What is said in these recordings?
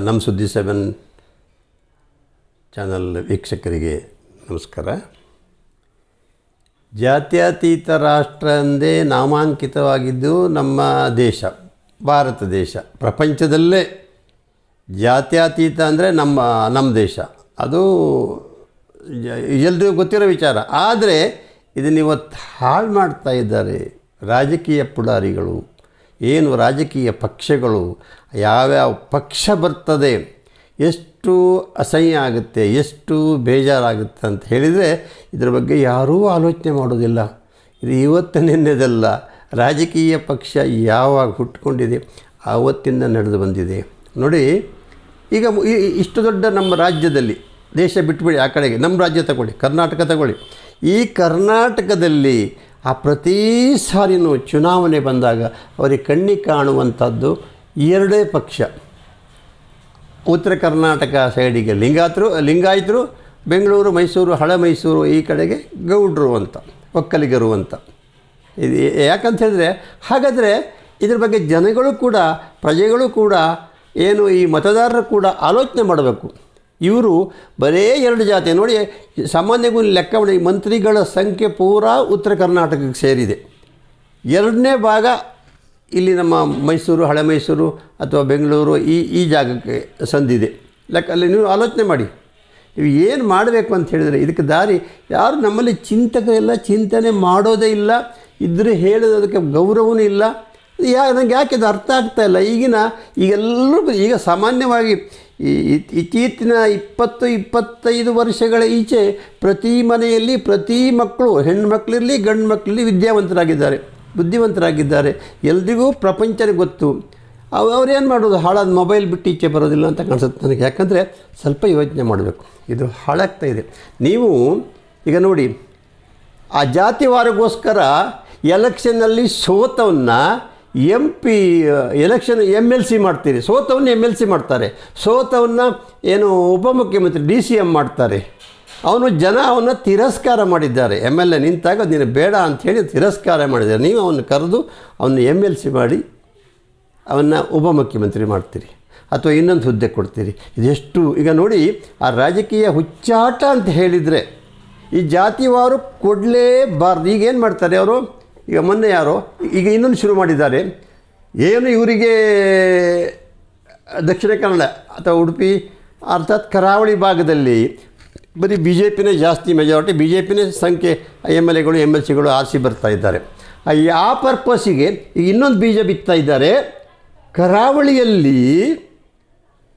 ನಮ್ಮ ಸುದ್ದಿ seven channel ವೀಕ್ಷಕರಿಗೆ ನಮಸ್ಕಾರ. ಜಾತ್ಯತೀತ ರಾಷ್ಟ್ರ ಎಂದೇ ನಾಮಾಂಕಿತವಾಗಿದ್ದು ನಮ್ಮ ದೇಶ, ಭಾರತ ದೇಶ. ಪ್ರಪಂಚದಲ್ಲೇ ಜಾತ್ಯತೀತ ಅಂದರೆ ನಮ್ಮ ನಮ್ಮ ದೇಶ. ಅದು ಎಲ್ರಿಗೂ ಗೊತ್ತಿರೋ ವಿಚಾರ. ಆದರೆ ಇದನ್ನು ಇವತ್ತು ಹಾಳು ಮಾಡ್ತಾ ಇದ್ದಾರೆ ರಾಜಕೀಯ ಪುಡಾರಿಗಳು. ಏನು ರಾಜಕೀಯ ಪಕ್ಷಗಳು, ಯಾವ್ಯಾವ ಪಕ್ಷ ಬರ್ತದೆ, ಎಷ್ಟು ಅಸಹ್ಯ ಆಗುತ್ತೆ, ಎಷ್ಟು ಬೇಜಾರಾಗುತ್ತೆ ಅಂತ ಹೇಳಿದರೆ ಇದರ ಬಗ್ಗೆ ಯಾರೂ ಆಲೋಚನೆ ಮಾಡೋದಿಲ್ಲ. ಇದು ಇವತ್ತು ನಿನ್ನೆದಲ್ಲ, ರಾಜಕೀಯ ಪಕ್ಷ ಯಾವಾಗ ಹುಟ್ಕೊಂಡಿದೆ, ಆವತ್ತಿಂದ ನಡೆದು ಬಂದಿದೆ. ನೋಡಿ, ಈಗ ಇಷ್ಟು ದೊಡ್ಡ ನಮ್ಮ ರಾಜ್ಯದಲ್ಲಿ, ದೇಶ ಬಿಟ್ಬಿಡಿ ಆ ಕಡೆಗೆ, ನಮ್ಮ ರಾಜ್ಯ ತಗೊಳ್ಳಿ, ಕರ್ನಾಟಕ ತಗೊಳ್ಳಿ. ಈ ಕರ್ನಾಟಕದಲ್ಲಿ ಆ ಪ್ರತಿ ಸಾರಿನೂ ಚುನಾವಣೆ ಬಂದಾಗ ಅವರಿಗೆ ಕಣ್ಣಿಗೆ ಕಾಣುವಂಥದ್ದು ಎರಡೇ ಪಕ್ಷ. ಉತ್ತರ ಕರ್ನಾಟಕ ಸೈಡಿಗೆ ಲಿಂಗಾಯತರು ಲಿಂಗಾಯತರು, ಬೆಂಗಳೂರು, ಮೈಸೂರು, ಹಳೆ ಮೈಸೂರು ಈ ಕಡೆಗೆ ಗೌಡ್ರು ಅಂತ, ಒಕ್ಕಲಿಗರು ಅಂತ. ಇದು ಯಾಕಂತ ಹೇಳಿದ್ರೆ, ಹಾಗಾದರೆ ಇದ್ರ ಬಗ್ಗೆ ಜನಗಳು ಕೂಡ, ಪ್ರಜೆಗಳು ಕೂಡ ಏನು ಈ ಮತದಾರರು ಕೂಡ ಆಲೋಚನೆ ಮಾಡಬೇಕು. ಇವರು ಬರೇ ಎರಡು ಜಾತಿ. ನೋಡಿ ಸಾಮಾನ್ಯಗೂ ಲೆಕ್ಕ ಮಾಡಿ, ಮಂತ್ರಿಗಳ ಸಂಖ್ಯೆ ಪೂರಾ ಉತ್ತರ ಕರ್ನಾಟಕಕ್ಕೆ ಸೇರಿದೆ. ಎರಡನೇ ಭಾಗ ಇಲ್ಲಿ ನಮ್ಮ ಮೈಸೂರು, ಹಳೆ ಮೈಸೂರು ಅಥವಾ ಬೆಂಗಳೂರು ಈ ಈ ಜಾಗಕ್ಕೆ ಸಂದಿದೆ. ಲೆಕ್ಕ, ಅಲ್ಲಿ ನೀವು ಆಲೋಚನೆ ಮಾಡಿ. ನೀವು ಏನು ಮಾಡಬೇಕು ಅಂತ ಹೇಳಿದರೆ, ಇದಕ್ಕೆ ದಾರಿ ಯಾರು ನಮ್ಮಲ್ಲಿ ಚಿಂತಕ ಇಲ್ಲ, ಚಿಂತನೆ ಮಾಡೋದೇ ಇಲ್ಲ ಇದ್ದರೆ ಹೇಳೋದಕ್ಕೆ ಗೌರವವೂ ಇಲ್ಲ. ಯಾ ನನಗೆ ಯಾಕೆ ಇದು ಅರ್ಥ ಆಗ್ತಾ ಇಲ್ಲ? ಈಗಿನ, ಈಗೆಲ್ಲರೂ ಈಗ ಸಾಮಾನ್ಯವಾಗಿ ಇತ್ತೀಚಿನ ಇಪ್ಪತ್ತು, ಇಪ್ಪತ್ತೈದು ವರ್ಷಗಳ ಈಚೆ ಪ್ರತಿ ಮನೆಯಲ್ಲಿ ಪ್ರತಿ ಮಕ್ಕಳು, ಹೆಣ್ಮಕ್ಳಿರಲಿ ಗಂಡು ಮಕ್ಕಳಲ್ಲಿ ವಿದ್ಯಾವಂತರಾಗಿದ್ದಾರೆ, ಬುದ್ಧಿವಂತರಾಗಿದ್ದಾರೆ. ಎಲ್ರಿಗೂ ಪ್ರಪಂಚನೇ ಗೊತ್ತು. ಅವು, ಅವ್ರೇನು ಮಾಡೋದು? ಹಾಳಾದ ಮೊಬೈಲ್ ಬಿಟ್ಟು ಈಚೆ ಬರೋದಿಲ್ಲ ಅಂತ ಕಾಣಿಸುತ್ತೆ ನನಗೆ. ಯಾಕಂದರೆ ಸ್ವಲ್ಪ ಯೋಚನೆ ಮಾಡಬೇಕು. ಇದು ಹಾಳಾಗ್ತಾ ಇದೆ. ನೀವು ಈಗ ನೋಡಿ, ಆ ಜಾತಿವಾರಗೋಸ್ಕರ ಎಲೆಕ್ಷನ್ನಲ್ಲಿ ಸೋತವನ್ನ M P election M L C ಮಾಡ್ತೀರಿ. ಸೋತವನ್ನ ಎಂ ಎಲ್ ಸಿ ಮಾಡ್ತಾರೆ. ಸೋತವನ್ನ ಏನು ಉಪಮುಖ್ಯಮಂತ್ರಿ ಡಿ ಸಿ ಎಂ ಮಾಡ್ತಾರೆ. ಅವನು ಜನ ಅವನ್ನ ತಿರಸ್ಕಾರ ಮಾಡಿದ್ದಾರೆ. ಎಂ ಎಲ್ ಎ ನಿಂತಾಗ ನೀನು ಬೇಡ ಅಂಥೇಳಿ ತಿರಸ್ಕಾರ ಮಾಡಿದ್ದಾರೆ. ನೀವು ಅವನ್ನ ಕರೆದು ಅವನ್ನ ಎಂ ಎಲ್ ಸಿ ಮಾಡಿ ಅವನ್ನ ಉಪಮುಖ್ಯಮಂತ್ರಿ ಮಾಡ್ತೀರಿ. ಅಥವಾ ಇನ್ನೊಂದು ಹುದ್ದೆ ಕೊಡ್ತೀರಿ. ಇದೆಷ್ಟು, ಈಗ ನೋಡಿ, ಆ ರಾಜಕೀಯ ಹುಚ್ಚಾಟ ಅಂತ ಹೇಳಿದರೆ ಈ ಜಾತಿವಾರು ಕೊಡಲೇಬಾರ್ದು. ಈಗೇನು ಮಾಡ್ತಾರೆ ಅವರು? ಈಗ ಮೊನ್ನೆ ಯಾರೋ, ಈಗ ಇನ್ನೊಂದು ಶುರು ಮಾಡಿದ್ದಾರೆ. ಏನು ಇವರಿಗೆ ದಕ್ಷಿಣ ಕನ್ನಡ ಅಥವಾ ಉಡುಪಿ, ಅರ್ಥಾತ್ ಕರಾವಳಿ ಭಾಗದಲ್ಲಿ ಬರೀ ಬಿ ಜೆ ಪಿನೇ ಜಾಸ್ತಿ ಮೆಜಾರಿಟಿ ಬಿ ಜೆ ಪಿನೇ ಸಂಖ್ಯೆ ಎಂ ಎಲ್ ಎಗಳು ಎಂ ಎಲ್ ಸಿಗಳು ಆರಿಸಿ ಬರ್ತಾ ಇದ್ದಾರೆ. ಆ ಪರ್ಪಸ್ಸಿಗೆ ಈಗ ಇನ್ನೊಂದು ಬೀಜ ಬಿತ್ತಾ ಇದ್ದಾರೆ. ಕರಾವಳಿಯಲ್ಲಿ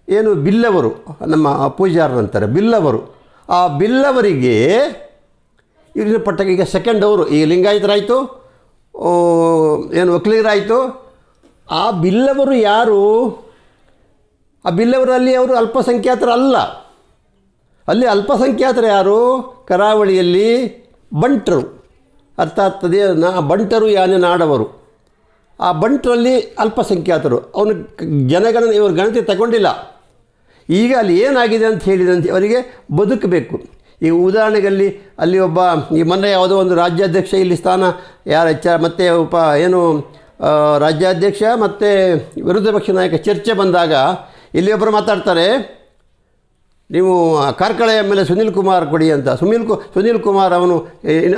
ಏನು ಬಿಲ್ಲವರು, ನಮ್ಮ ಪೂಜಾರ ಅಂತಾರೆ, ಬಿಲ್ಲವರು. ಆ ಬಿಲ್ಲವರಿಗೆ ಇವರಿನ ಪಟ್ಟಕ್ಕೆ ಈಗ ಸೆಕೆಂಡ್ ಅವರು, ಈಗ ಲಿಂಗಾಯತರಾಯಿತು ಏನು ವಕೀಲರಾಯಿತು ಆ ಬಿಲ್ಲವರು ಯಾರು? ಆ ಬಿಲ್ಲವರಲ್ಲಿ ಅವರು ಅಲ್ಪಸಂಖ್ಯಾತರಲ್ಲ ಅಲ್ಲಿ ಅಲ್ಪಸಂಖ್ಯಾತರು ಯಾರು? ಕರಾವಳಿಯಲ್ಲಿ ಬಂಟರು. ಅರ್ಥಾತ್ ಅದೇ, ನಾ, ಬಂಟರು ಯಾನೆ ನಾಡವರು. ಆ ಬಂಟರಲ್ಲಿ ಅಲ್ಪಸಂಖ್ಯಾತರು. ಅವನು ಜನಗಣನೆ, ಇವರು ಗಣತಿ ತಗೊಂಡಿಲ್ಲ. ಈಗ ಅಲ್ಲಿ ಏನಾಗಿದೆ ಅಂತ ಹೇಳಿದಂತೆ ಅವರಿಗೆ ಬದುಕಬೇಕು. ಈ ಉದಾಹರಣೆಗಲ್ಲಿ ಅಲ್ಲಿ ಒಬ್ಬ, ಈ ಮೊನ್ನೆ ಯಾವುದೋ ಒಂದು ರಾಜ್ಯಾಧ್ಯಕ್ಷ ಇಲ್ಲಿ ಸ್ಥಾನ, ಯಾರ ಹೆಚ್ಚ ಮತ್ತು ಉಪ ಏನು ರಾಜ್ಯಾಧ್ಯಕ್ಷ ಮತ್ತು ವಿರೋಧ ಪಕ್ಷ ನಾಯಕ ಚರ್ಚೆ ಬಂದಾಗ ಇಲ್ಲಿ ಒಬ್ಬರು ಮಾತಾಡ್ತಾರೆ, ನೀವು Karkala M L A Sunil Kumar ಕೊಡಿ ಅಂತ. ಸುನೀಲ್ ಕು, ಸುನಿಲ್ ಕುಮಾರ್ ಅವನು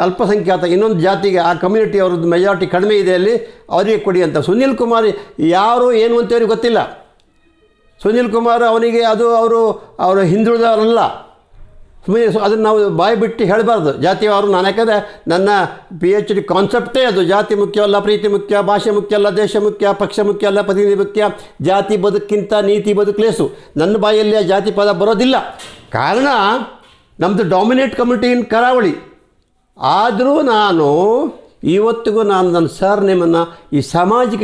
ಅಲ್ಪಸಂಖ್ಯಾತ, ಇನ್ನೊಂದು ಜಾತಿಗೆ, ಆ ಕಮ್ಯುನಿಟಿ ಅವ್ರದ್ದು ಮೆಜಾರಿಟಿ ಕಡಿಮೆ ಇದೆ ಅಲ್ಲಿ, ಅವರಿಗೆ ಕೊಡಿ ಅಂತ. ಸುನೀಲ್ ಕುಮಾರ್ ಯಾರು ಏನು ಅಂತ ಅವ್ರಿಗೆ ಗೊತ್ತಿಲ್ಲ. ಸುನಿಲ್ ಕುಮಾರ್ ಅವನಿಗೆ ಅದು ಅವರು ಅವರು ಹಿಂದುಳಿದವರಲ್ಲ. ಸುಮ್ಮನೆ ಅದನ್ನು ನಾವು ಬಾಯಿ ಬಿಟ್ಟು ಹೇಳಬಾರ್ದು. ಜಾತಿಯವರು ನಾನು ಯಾಕಂದರೆ ನನ್ನ ಪಿ ಎಚ್ ಡಿ ಕಾನ್ಸೆಪ್ಟೇ ಅದು. ಜಾತಿ ಮುಖ್ಯವಲ್ಲ ಪ್ರೀತಿ ಮುಖ್ಯ, ಭಾಷೆ ಮುಖ್ಯ ಅಲ್ಲ, ದೇಶ ಮುಖ್ಯ, ಪಕ್ಷ ಮುಖ್ಯ ಅಲ್ಲ, ಪ್ರತಿನಿಧಿ ಮುಖ್ಯ, ಜಾತಿ ಬದುಕಿಂತ ನೀತಿ ಬದುಕಲೇಸು. ನನ್ನ ಬಾಯಲ್ಲಿ ಆ ಜಾತಿ ಪದ ಬರೋದಿಲ್ಲ. ಕಾರಣ ನಮ್ಮದು ಡಾಮಿನೇಟ್ ಕಮ್ಯುನಿಟಿ ಇನ್ ಕರಾವಳಿ. ಆದರೂ ನಾನು ಇವತ್ತಿಗೂ ನಾನು ನನ್ನ ಸರ್ ನಿಮ್ಮನ್ನು ಈ ಸಾಮಾಜಿಕ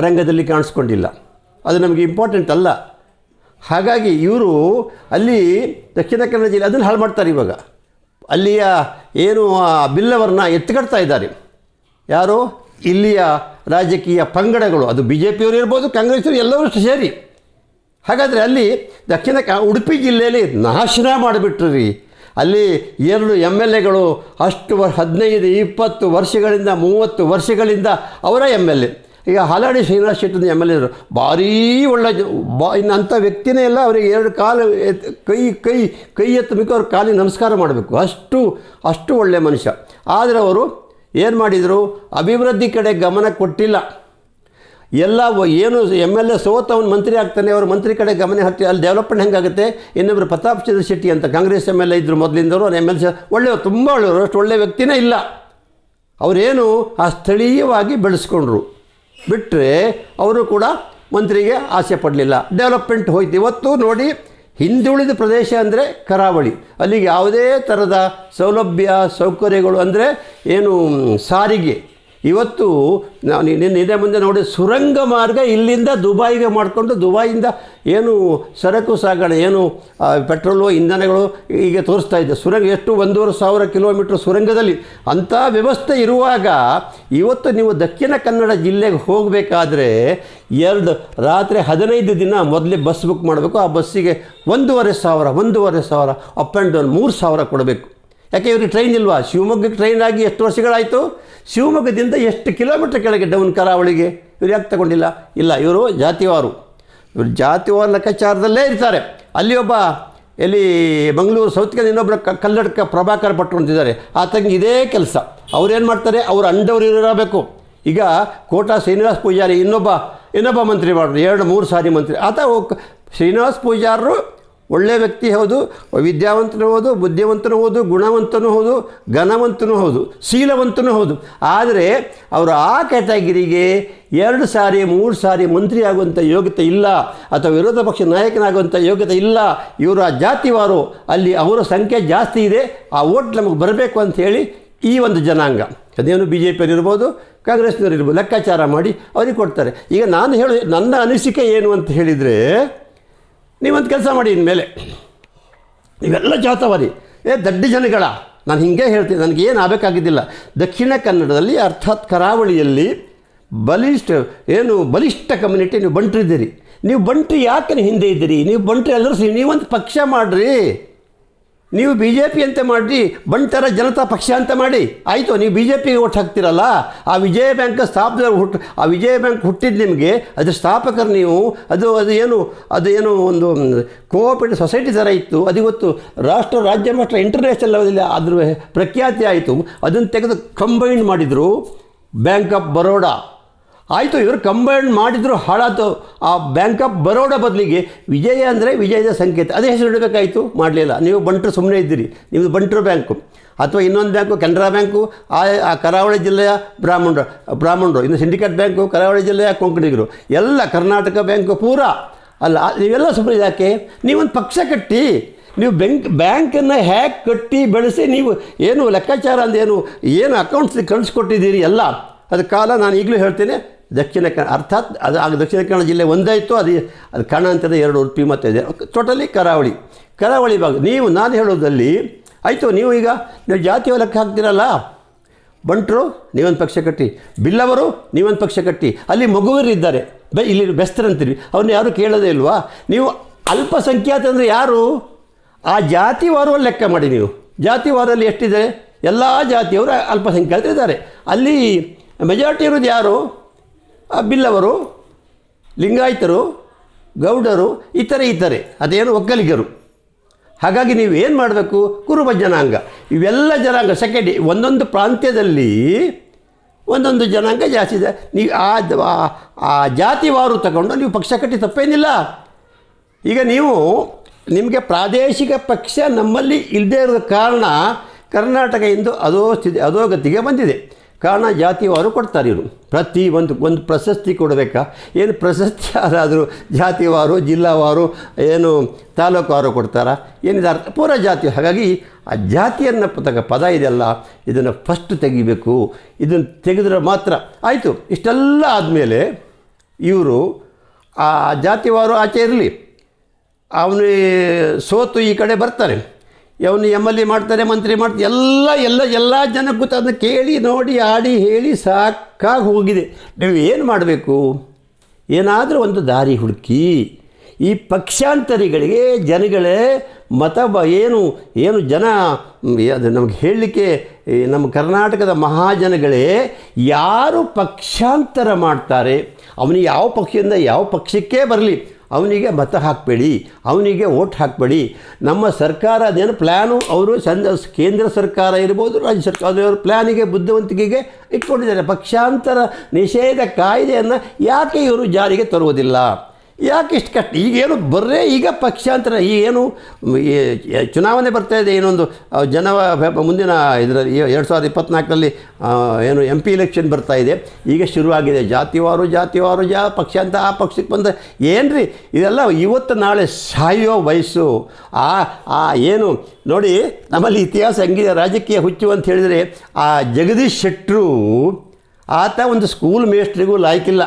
ರಂಗದಲ್ಲಿ ಕಾಣಿಸ್ಕೊಂಡಿಲ್ಲ. ಅದು ನಮಗೆ ಇಂಪಾರ್ಟೆಂಟ್ ಅಲ್ಲ. ಹಾಗಾಗಿ ಇವರು ಅಲ್ಲಿ ದಕ್ಷಿಣ ಕನ್ನಡ ಜಿಲ್ಲೆ ಅದನ್ನು ಹಾಳು ಮಾಡ್ತಾರೆ ಇವಾಗ. ಅಲ್ಲಿಯ ಏನು ಆ ಬಿಲ್ಲವರನ್ನ ಎತ್ತುಗಡ್ತಾ ಇದ್ದಾರೆ. ಯಾರು? ಇಲ್ಲಿಯ ರಾಜಕೀಯ ಪಂಗಡಗಳು. ಅದು ಬಿ ಜೆ ಪಿಯವರು ಇರ್ಬೋದು, ಕಾಂಗ್ರೆಸ್ಸವರು ಎಲ್ಲರೂ ಸೇರಿ. ಹಾಗಾದರೆ ಅಲ್ಲಿ ದಕ್ಷಿಣ ಉಡುಪಿ ಜಿಲ್ಲೆಯಲ್ಲಿ ನಾಶನ ಮಾಡಿಬಿಟ್ರಿ. ಅಲ್ಲಿ ಎರಡು ಎಂ ಎಲ್ ಎಗಳು ಅಷ್ಟು ವರ್ ಹದಿನೈದು, ಇಪ್ಪತ್ತು ವರ್ಷಗಳಿಂದ, ಮೂವತ್ತು ವರ್ಷಗಳಿಂದ ಅವರ ಎಂ ಎಲ್ ಎ. ಈಗ ಹಾಲಾಡಿ ಶ್ರೀನಿವಾಸ ಶೆಟ್ಟಿ ಎಂ ಎಲ್ ಎರು ಭಾರೀ ಒಳ್ಳೆ ಬಾ ಇನ್ನು ಅಂಥ ವ್ಯಕ್ತಿನೇ ಇಲ್ಲ ಅವರಿಗೆ ಎರಡು ಕಾಲು ಕೈ ಕೈ ಕೈ ಎತ್ತಬೇಕು ಅವ್ರ ಕಾಲಿಗೆ ನಮಸ್ಕಾರ ಮಾಡಬೇಕು. ಅಷ್ಟು ಅಷ್ಟು ಒಳ್ಳೆಯ ಮನುಷ್ಯ. ಆದರೆ ಅವರು ಏನು ಮಾಡಿದರು? ಅಭಿವೃದ್ಧಿ ಕಡೆ ಗಮನ ಕೊಟ್ಟಿಲ್ಲ. ಎಲ್ಲ ಏನು ಎಂ ಎಲ್ ಎ ಸೋತವನು ಮಂತ್ರಿ ಆಗ್ತಾನೆ, ಅವರು ಮಂತ್ರಿ ಕಡೆ ಗಮನ ಹತ್ತಿ, ಅಲ್ಲಿ ಡೆವಲಪ್ಮೆಂಟ್ ಹೆಂಗಾಗುತ್ತೆ? ಇನ್ನೊಬ್ಬರು ಪ್ರತಾಪ್ ಚಂದ್ರ ಶೆಟ್ಟಿ ಅಂತ ಕಾಂಗ್ರೆಸ್ ಎಂ ಎಲ್ ಎ ಇದ್ದರು ಮೊದಲಿಂದವರು ಅವ್ರು ಎಂ ಎಲ್ ಸಿ, ಒಳ್ಳೆಯವರು, ತುಂಬ ಒಳ್ಳೆಯವರು, ಅಷ್ಟು ಒಳ್ಳೆಯ ವ್ಯಕ್ತಿನೇ ಇಲ್ಲ. ಅವರೇನು ಆ ಸ್ಥಳೀಯವಾಗಿ ಬೆಳೆಸ್ಕೊಂಡ್ರು. ಬಿಟ್ಟರೆ ಅವರು ಕೂಡ ಮಂತ್ರಿಗೆ ಆಸೆ ಪಡಲಿಲ್ಲ. ಡೆವಲಪ್ಮೆಂಟ್ ಹೋಯ್ತು. ಇವತ್ತು ನೋಡಿ ಹಿಂದುಳಿದ ಪ್ರದೇಶ ಅಂದರೆ ಕರಾವಳಿ. ಅಲ್ಲಿಗೆ ಯಾವುದೇ ಥರದ ಸೌಲಭ್ಯ, ಸೌಕರ್ಯಗಳು ಅಂದರೆ ಏನು, ಸಾರಿಗೆ. ಇವತ್ತು ನಾನು ನಿನ್ನೆ ಮುಂದೆ ನೋಡಿ ಸುರಂಗ ಮಾರ್ಗ ಇಲ್ಲಿಂದ ದುಬಾಯಿಗೆ ಮಾಡಿಕೊಂಡು ದುಬಾಯಿಂದ ಏನು ಸರಕು ಸಾಗಣೆ, ಏನು ಪೆಟ್ರೋಲು, ಇಂಧನಗಳು ಈಗ ತೋರಿಸ್ತಾ ಇದೆ. ಸುರಂಗ ಎಷ್ಟು ಒಂದೂವರೆ ಸಾವಿರ ಕಿಲೋಮೀಟ್ರ್ ಸುರಂಗದಲ್ಲಿ. ಅಂಥ ವ್ಯವಸ್ಥೆ ಇರುವಾಗ ಇವತ್ತು ನೀವು ದಕ್ಷಿಣ ಕನ್ನಡ ಜಿಲ್ಲೆಗೆ ಹೋಗಬೇಕಾದ್ರೆ ಎರಡು, ರಾತ್ರಿ ಹದಿನೈದು ದಿನ ಮೊದಲೇ ಬಸ್ ಬುಕ್ ಮಾಡಬೇಕು. ಆ ಬಸ್ಸಿಗೆ ಒಂದೂವರೆ ಸಾವಿರ ಒಂದೂವರೆ ಸಾವಿರ, ಅಪ್ ಆ್ಯಂಡ್ ಡೌನ್ ಮೂರು ಸಾವಿರ ಕೊಡಬೇಕು. ಯಾಕೆ ಇವ್ರಿಗೆ ಟ್ರೈನ್ ಇಲ್ವಾ? ಶಿವಮೊಗ್ಗಕ್ಕೆ ಟ್ರೈನ್ ಆಗಿ ಎಷ್ಟು ವರ್ಷಗಳಾಯಿತು? ಶಿವಮೊಗ್ಗದಿಂದ ಎಷ್ಟು ಕಿಲೋಮೀಟ್ರ್ ಕೆಳಗೆ ಡೌನ್ ಕರಾವಳಿಗೆ? ಇವ್ರು ಯಾಕೆ ತಗೊಂಡಿಲ್ಲ? ಇಲ್ಲ, ಇವರು ಜಾತಿವಾರು. ಇವರು ಜಾತಿವಾರ ಲೆಕ್ಕಾಚಾರದಲ್ಲೇ ಇರ್ತಾರೆ. ಅಲ್ಲಿ ಒಬ್ಬ, ಎಲ್ಲಿ ಮಂಗಳೂರು ಸೌತ್ಗೆ ಇನ್ನೊಬ್ಬರ ಕಲ್ಲಡ್ಕ ಪ್ರಭಾಕರ್ ಭಟ್ರು ಅಂತಿದ್ದಾರೆ. ಆತಂಗೆ ಇದೇ ಕೆಲಸ. ಅವ್ರೇನು ಮಾಡ್ತಾರೆ? ಅವ್ರ ಅಂಡವ್ರು ಇರಬೇಕು. ಈಗ ಕೋಟಾ ಶ್ರೀನಿವಾಸ್ ಪೂಜಾರಿ ಇನ್ನೊಬ್ಬ ಇನ್ನೊಬ್ಬ ಮಂತ್ರಿ ಮಾಡಿದ್ರು ಎರಡು, ಮೂರು ಸಾರಿ ಮಂತ್ರಿ. ಆತ ಶ್ರೀನಿವಾಸ್ ಪೂಜಾರರು ಒಳ್ಳೆಯ ವ್ಯಕ್ತಿ ಹೌದು, ವಿದ್ಯಾವಂತನೂ ಹೌದು, ಬುದ್ಧಿವಂತನೂ ಹೌದು, ಗುಣವಂತನೂ ಹೌದು, ಘನವಂತನೂ ಹೌದು, ಶೀಲವಂತನೂ ಹೌದು. ಆದರೆ ಅವರು ಆ ಕ್ಯಾಟಗಿರಿಗೆ ಎರಡು ಸಾರಿ, ಮೂರು ಸಾರಿ ಮಂತ್ರಿ ಆಗುವಂಥ ಯೋಗ್ಯತೆ ಇಲ್ಲ, ಅಥವಾ ವಿರೋಧ ಪಕ್ಷ ನಾಯಕನಾಗುವಂಥ ಯೋಗ್ಯತೆ ಇಲ್ಲ. ಇವರು ಆ ಜಾತಿವಾರು, ಅಲ್ಲಿ ಅವರ ಸಂಖ್ಯೆ ಜಾಸ್ತಿ ಇದೆ, ಆ ಓಟ್ ನಮಗೆ ಬರಬೇಕು ಅಂತ ಹೇಳಿ ಈ ಒಂದು ಜನಾಂಗ. ಅದೇನು ಬಿ ಜೆ ಪಿಯಲ್ಲಿರ್ಬೋದು ಕಾಂಗ್ರೆಸ್ನವರಿರ್ಬೋದು ಲೆಕ್ಕಾಚಾರ ಮಾಡಿ ಅವ್ರಿಗೆ ಕೊಡ್ತಾರೆ. ಈಗ ನಾನು ಹೇಳು ನನ್ನ ಅನಿಸಿಕೆ ಏನು ಅಂತ ಹೇಳಿದರೆ ನೀವೊಂದು ಕೆಲಸ ಮಾಡಿ ಇನ್ಮೇಲೆ. ನೀವೆಲ್ಲ ಜಾತವಾರಿ. ಏ, ದಡ್ಡ ಜನಗಳ, ನಾನು ಹಿಂಗೆ ಹೇಳ್ತೀನಿ ನನಗೇನು ಆಗಬೇಕಾಗಿದ್ದಿಲ್ಲ. ದಕ್ಷಿಣ ಕನ್ನಡದಲ್ಲಿ ಅರ್ಥಾತ್ ಕರಾವಳಿಯಲ್ಲಿ ಬಲಿಷ್ಠ, ಏನು ಬಲಿಷ್ಠ ಕಮ್ಯುನಿಟಿ, ನೀವು ಬಂಟ್ರಿದ್ದೀರಿ. ನೀವು ಬಂಟ್ರಿ ಯಾಕೆ ಹಿಂದೆ ಇದ್ದೀರಿ? ನೀವು ಬಂಟ್ರಿ ಎಲ್ಲರೂ ನೀವು ನೀವೊಂದು ಪಕ್ಷ ಮಾಡಿರಿ. ನೀವು ಬಿ ಜೆ ಪಿ ಅಂತ ಮಾಡಿ ಬಂಟರ ಜನತಾ ಪಕ್ಷ ಅಂತ ಮಾಡಿ. ಆಯಿತು, ನೀವು ಬಿ ಜೆ ಪಿಗೆ ಓಟ್ ಹಾಕ್ತಿರಲ್ಲ, ಆ ವಿಜಯ ಬ್ಯಾಂಕ್ ಸ್ಥಾಪಕರು ಹುಟ್ಟು ಆ ವಿಜಯ ಬ್ಯಾಂಕ್ ಹುಟ್ಟಿದ್ದು ನಿಮಗೆ ಅದು ಸ್ಥಾಪಕರು ನೀವು, ಅದು ಅದು ಏನು ಅದು ಏನು ಒಂದು ಕೋಆಪರೇಟಿವ್ ಸೊಸೈಟಿ ಥರ ಇತ್ತು. ಅದು ಇವತ್ತು ರಾಷ್ಟ್ರ, ರಾಜ್ಯ ಮಟ್ಟ ಇಂಟರ್ನ್ಯಾಷನಲ್ ಲೆವೆಲಲ್ಲಿ ಅದ್ರ ಪ್ರಖ್ಯಾತಿ ಆಯಿತು. ಅದನ್ನು ತೆಗೆದು ಕಂಬೈನ್ ಮಾಡಿದರು ಬ್ಯಾಂಕ್ ಆಫ್ ಬರೋಡಾ ಆಯಿತು, ಇವರು ಕಂಬೈನ್ ಮಾಡಿದ್ರು ಹಾಳಾತು. ಆ ಬ್ಯಾಂಕ್ ಆಫ್ ಬರೋಡ ಬದಲಿಗೆ ವಿಜಯ ಅಂದರೆ ವಿಜಯದ ಸಂಕೇತ. ಅದೇ ಹೆಸರು ಇಡಬೇಕಾಯಿತು? ಮಾಡಲಿಲ್ಲ. ನೀವು ಬಂಟರು ಸುಮ್ಮನೆ ಇದ್ದೀರಿ. ನಿಮ್ಮದು ಬಂಟರು ಬ್ಯಾಂಕು. ಅಥವಾ ಇನ್ನೊಂದು ಬ್ಯಾಂಕು, ಕೆನರಾ ಬ್ಯಾಂಕು, ಆ ಆ ಕರಾವಳಿ ಜಿಲ್ಲೆಯ ಬ್ರಾಹ್ಮಣರು ಬ್ರಾಹ್ಮಣರು, ಇನ್ನು ಸಿಂಡಿಕೇಟ್ ಬ್ಯಾಂಕು, ಕರಾವಳಿ ಜಿಲ್ಲೆಯ ಕೊಂಕಣಿಗರು. ಎಲ್ಲ ಕರ್ನಾಟಕ ಬ್ಯಾಂಕು ಪೂರಾ. ಅಲ್ಲ, ನೀವೆಲ್ಲ ಸುಮ್ಮನೆ ಯಾಕೆ ನೀವೊಂದು ಪಕ್ಷ ಕಟ್ಟಿ. ನೀವು ಬ್ಯಾಂಕ್, ಬ್ಯಾಂಕನ್ನು ಹ್ಯಾಕ್ ಕಟ್ಟಿ ಬೆಳೆಸಿ ನೀವು ಏನು ಲೆಕ್ಕಾಚಾರ ಅಂದೇನು ಏನು ಅಕೌಂಟ್ಸ್ ಕಳಿಸ್ಕೊಟ್ಟಿದ್ದೀರಿ ಎಲ್ಲ. ಅದಕ್ಕೆ ಕಾಲ ನಾನು ಈಗಲೂ ಹೇಳ್ತೇನೆ. ದಕ್ಷಿಣ ಕನ್ನಡ, ಅರ್ಥಾತ್ ಅದು ಆಗ ದಕ್ಷಿಣ ಕನ್ನಡ ಜಿಲ್ಲೆ ಒಂದಾಯಿತು, ಅದು ಅದು ಅಂತಂದರೆ ಎರಡು ಉಡುಪಿ ಮತ್ತು ಇದೆ. ಟೋಟಲಿ ಕರಾವಳಿ. ಕರಾವಳಿ ಭಾಗ. ನೀವು, ನಾನು ಹೇಳೋದಲ್ಲಿ ಆಯಿತು, ನೀವು ಈಗ ನೀವು ಜಾತಿಯ ಲೆಕ್ಕ ಹಾಕ್ತೀರಲ್ಲ? ಬಂಟರು, ನೀವೊಂದು ಪಕ್ಷ ಕಟ್ಟಿ. ಬಿಲ್ಲವರು, ನೀವೊಂದು ಪಕ್ಷ ಕಟ್ಟಿ. ಅಲ್ಲಿ ಮಗುವರಿದ್ದಾರೆ ಬೆ, ಇಲ್ಲಿ ಬೆಸ್ತರಂತೀರಿ. ಅವ್ರನ್ನ ಯಾರು ಕೇಳೋದೇ ಇಲ್ವಾ? ನೀವು ಅಲ್ಪಸಂಖ್ಯಾತ ಅಂದರೆ ಯಾರು? ಆ ಜಾತಿವಾರು ಲೆಕ್ಕ ಮಾಡಿ ನೀವು. ಜಾತಿವಾರಲ್ಲಿ ಎಷ್ಟಿದೆ? ಎಲ್ಲ ಜಾತಿಯವರು ಅಲ್ಪಸಂಖ್ಯಾತರು ಇದ್ದಾರೆ ಅಲ್ಲಿ ಮೆಜಾರಿಟಿ ಇರೋದು ಯಾರು? ಬಿಲ್ಲವರು, ಲಿಂಗಾಯತರು, ಗೌಡರು, ಇತರೆ ಇತರೆ, ಅದೇನು ಒಕ್ಕಲಿಗರು. ಹಾಗಾಗಿ ನೀವು ಏನು ಮಾಡಬೇಕು? ಕುರುಬ ಜನಾಂಗ. ಇವೆಲ್ಲ ಜನಾಂಗ ಸೆಕೆಂಡ್ ಒಂದೊಂದು ಪ್ರಾಂತ್ಯದಲ್ಲಿ ಒಂದೊಂದು ಜನಾಂಗ ಜಾಸ್ತಿ ಇದೆ. ನೀವು ಆ ಆ- ಜಾತಿವಾರು ತಗೊಂಡು ನೀವು ಪಕ್ಷ ಕಟ್ಟಿ ತಪ್ಪೇನಿಲ್ಲ. ಈಗ ನೀವು ನಿಮಗೆ ಪ್ರಾದೇಶಿಕ ಪಕ್ಷ ನಮ್ಮಲ್ಲಿ ಇಲ್ಲದೇ ಇರೋ ಕಾರಣ ಕರ್ನಾಟಕ ಇಂದು ಅದೋ ಸ್ಥಿತಿ ಅಧೋಗತಿಗೆ ಬಂದಿದೆ. ಕಾರಣ ಜಾತಿವಾರು ಕೊಡ್ತಾರೆ ಇವರು. ಪ್ರತಿ ಒಂದು ಒಂದು ಪ್ರಶಸ್ತಿ ಕೊಡಬೇಕಾ? ಏನು ಪ್ರಶಸ್ತಿ ಯಾರಾದರೂ ಜಾತಿವಾರು, ಜಿಲ್ಲಾವಾರು, ಏನು ತಾಲೂಕುವಾರು ಕೊಡ್ತಾರಾ? ಏನಿದೆ ಅರ್ಥ ಪೂರ ಜಾತಿ. ಹಾಗಾಗಿ ಆ ಜಾತಿಯನ್ನು ಅನ್ನಪ್ಪತಕ್ಕ ಪದ ಇದೆಯಲ್ಲ, ಇದನ್ನು ಫಸ್ಟ್ ತೆಗಿಬೇಕು. ಇದನ್ನು ತೆಗೆದ್ರೆ ಮಾತ್ರ ಆಯಿತು. ಇಷ್ಟೆಲ್ಲ ಆದಮೇಲೆ ಇವರು ಆ ಜಾತಿವಾರು ಆಚೆ ಇರಲಿ. ಅವನು ಸೋತು ಈ ಕಡೆ ಬರ್ತಾನೆ ಅವನು ಎಂ ಎಲ್ ಎ ಮಾಡ್ತಾರೆ, ಮಂತ್ರಿ ಮಾಡ್ತಾರೆ, ಎಲ್ಲ ಎಲ್ಲ ಎಲ್ಲ ಜನಕ್ಕೆ ಅದನ್ನು ಕೇಳಿ, ನೋಡಿ, ಆಡಿ, ಹೇಳಿ ಸಾಕಾಗಿ ಹೋಗಿದೆ. ನೀವು ಏನು ಮಾಡಬೇಕು? ಏನಾದರೂ ಒಂದು ದಾರಿ ಹುಡುಕಿ, ಈ ಪಕ್ಷಾಂತರಿಗಳಿಗೆ, ಜನಗಳೇ ಮತ ಬ ಏನು ಏನು ಜನ ಅದು ನಮಗೆ ಹೇಳಲಿಕ್ಕೆ ನಮ್ಮ ಕರ್ನಾಟಕದ ಮಹಾಜನಗಳೇ, ಯಾರು ಪಕ್ಷಾಂತರ ಮಾಡ್ತಾರೆ, ಅವನು ಯಾವ ಪಕ್ಷದಿಂದ ಯಾವ ಪಕ್ಷಕ್ಕೇ ಬರಲಿ ಅವನಿಗೆ ಮತ ಹಾಕಬೇಡಿ, ಅವನಿಗೆ ಓಟ್ ಹಾಕಬೇಡಿ. ನಮ್ಮ ಸರ್ಕಾರ ಅದೇನು ಪ್ಲ್ಯಾನು ಅವರು ಸಂದ ಕೇಂದ್ರ ಸರ್ಕಾರ ಇರ್ಬೋದು, ರಾಜ್ಯ ಸರ್ಕಾರ ಅವರು ಪ್ಲ್ಯಾನಿಗೆ ಬುದ್ಧಿವಂತಿಕೆಗೆ ಇಟ್ಕೊಂಡಿದ್ದಾರೆ. ಪಕ್ಷಾಂತರ ನಿಷೇಧ ಕಾಯ್ದೆಯನ್ನು ಯಾಕೆ ಇವರು ಜಾರಿಗೆ ತರುವುದಿಲ್ಲ? ಯಾಕೆ ಇಷ್ಟು ಕಷ್ಟ? ಈಗೇನು ಬರ್ರೇ, ಈಗ ಪಕ್ಷಾಂತರ ಈಗೇನು ಏನು ಚುನಾವಣೆ ಬರ್ತಾ ಇದೆ ಏನೊಂದು ಜನವ ಮುಂದಿನ ಇದರಲ್ಲಿ, ಎರಡು ಸಾವಿರದ ಇಪ್ಪತ್ತ್ನಾಲ್ಕರಲ್ಲಿ ಏನು ಎಂ ಪಿ ಇಲೆಕ್ಷನ್ ಬರ್ತಾ ಇದೆ. ಈಗ ಶುರುವಾಗಿದೆ. ಜಾತಿವಾರು ಜಾತಿವಾರು, ಜಾ, ಪಕ್ಷಾಂತರ, ಆ ಪಕ್ಷಕ್ಕೆ ಬಂದ ಏನು ರೀ ಇದೆಲ್ಲ ಇವತ್ತು ನಾಳೆ ಸಾಯೋ ವಯಸ್ಸು. ಆ ಆ, ಏನು, ನೋಡಿ, ನಮ್ಮಲ್ಲಿ ಇತಿಹಾಸ ಹೆಂಗಿದೆ. ರಾಜಕೀಯ ಹುಚ್ಚು ಅಂತ ಹೇಳಿದರೆ, ಆ ಜಗದೀಶ್ ಶೆಟ್ಟರು, ಆತ ಒಂದು ಸ್ಕೂಲ್ ಮೇಸ್ಟ್ರಿಗೂ ಲಾಯ್ಕಿಲ್ಲ.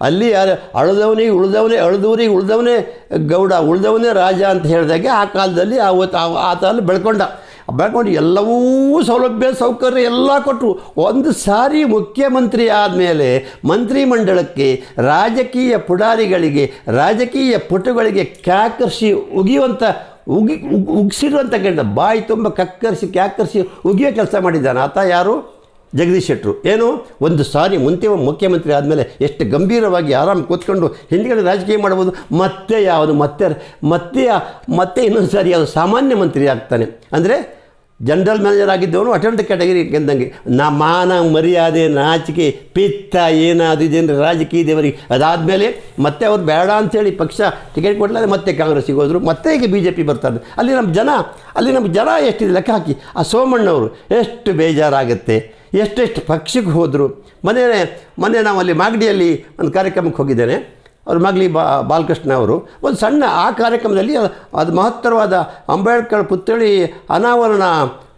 ಅಲ್ಲಿ ಯಾರು ಅಳದವನಿಗೆ ಉಳಿದವನೇ ಅಳದವ್ರಿಗೆ ಉಳಿದವನೇ ಗೌಡ, ಉಳಿದವನೇ ರಾಜ ಅಂತ ಹೇಳಿದಾಗೆ ಆ ಕಾಲದಲ್ಲಿ ಆವತ್ತು ಆ- ಆತ ಅಲ್ಲಿ ಬೆಳ್ಕೊಂಡ. ಬೆಳ್ಕೊಂಡು ಎಲ್ಲವೂ ಸೌಲಭ್ಯ, ಸೌಕರ್ಯ ಎಲ್ಲ ಕೊಟ್ಟರು ಒಂದು ಸಾರಿ ಮುಖ್ಯಮಂತ್ರಿ ಆದಮೇಲೆ ಮಂತ್ರಿಮಂಡಲಕ್ಕೆ ರಾಜಕೀಯ ಪುಡಾರಿಗಳಿಗೆ, ರಾಜಕೀಯ ಪಟುಗಳಿಗೆ ಕ್ಯಾಕರ್ಷಿ ಉಗಿಯುವಂಥ ಉಗಿ ಉಗ್- ಉಗ್ಸಿರುವಂಥ ಕೆಲಸ ಬಾಯಿ ತುಂಬ ಕಕ್ಕರಿಸಿ, ಕ್ಯಾಕರಿಸಿ ಉಗಿಯೋ ಕೆಲಸ ಮಾಡಿದ್ದಾನೆ. ಆತ ಯಾರು? ಜಗದೀಶ್ ಶೆಟ್ಟರು. ಏನು? ಒಂದು ಸಾರಿ ಮುಂತೆ ಮುಖ್ಯಮಂತ್ರಿ ಆದಮೇಲೆ ಎಷ್ಟು ಗಂಭೀರವಾಗಿ ಆರಾಮ್ ಕೂತ್ಕೊಂಡು ಹಿಂದ್ಗಡೆ ರಾಜಕೀಯ ಮಾಡ್ಬೋದು, ಮತ್ತೆ ಯಾವುದು? ಮತ್ತೆ ಮತ್ತೆ ಮತ್ತೆ ಇನ್ನೊಂದು ಸಾರಿ ಯಾವುದು ಸಾಮಾನ್ಯ ಮಂತ್ರಿ ಆಗ್ತಾನೆ. ಅಂದರೆ ಜನರಲ್ ಮ್ಯಾನೇಜರ್ ಆಗಿದ್ದವನು ಅಟೆಂಡ್ ಕ್ಯಾಟಗರಿ ಎಂದಂಗೆ ನಾ ಮಾನ ಮರ್ಯಾದೆ ನಾಚಿಕೆ ಪಿತ್ತ ಏನಾದ್ರು ಇದೇನು ದೇವರಿಗೆ. ಅದಾದಮೇಲೆ ಮತ್ತೆ ಅವ್ರು ಬೇಡ ಅಂತೇಳಿ ಪಕ್ಷ ಟಿಕೆಟ್ ಕೊಡಲಾರೆ ಮತ್ತೆ ಕಾಂಗ್ರೆಸ್ಸಿಗೆ ಹೋದರು, ಮತ್ತೆ ಈಗ ಬಿ ಜೆ ಪಿ ಬರ್ತಾರೆ ಅಲ್ಲಿ ನಮ್ಮ ಜನ, ಅಲ್ಲಿ ನಮ್ಮ ಜನ ಎಷ್ಟಿದೆ? ಲೆಕ್ಕ ಹಾಕಿ. ಆ ಸೋಮಣ್ಣವರು ಎಷ್ಟು ಬೇಜಾರಾಗುತ್ತೆ. ಎಷ್ಟೆಷ್ಟು ಪಕ್ಷಕ್ಕೆ ಹೋದರು ಮೊನ್ನೆ ಮೊನ್ನೆ ನಾವು ಅಲ್ಲಿ ಮಾಗಡಿಯಲ್ಲಿ ಒಂದು ಕಾರ್ಯಕ್ರಮಕ್ಕೆ ಹೋಗಿದ್ದೇನೆ. ಅವ್ರ ಮಗಲಿ ಬಾ, ಬಾಲಕೃಷ್ಣ ಅವರು. ಒಂದು ಸಣ್ಣ ಆ ಕಾರ್ಯಕ್ರಮದಲ್ಲಿ ಅದು ಮಹತ್ತರವಾದ ಅಂಬೇಡ್ಕರ್ ಪುತ್ಥಳಿ ಅನಾವರಣ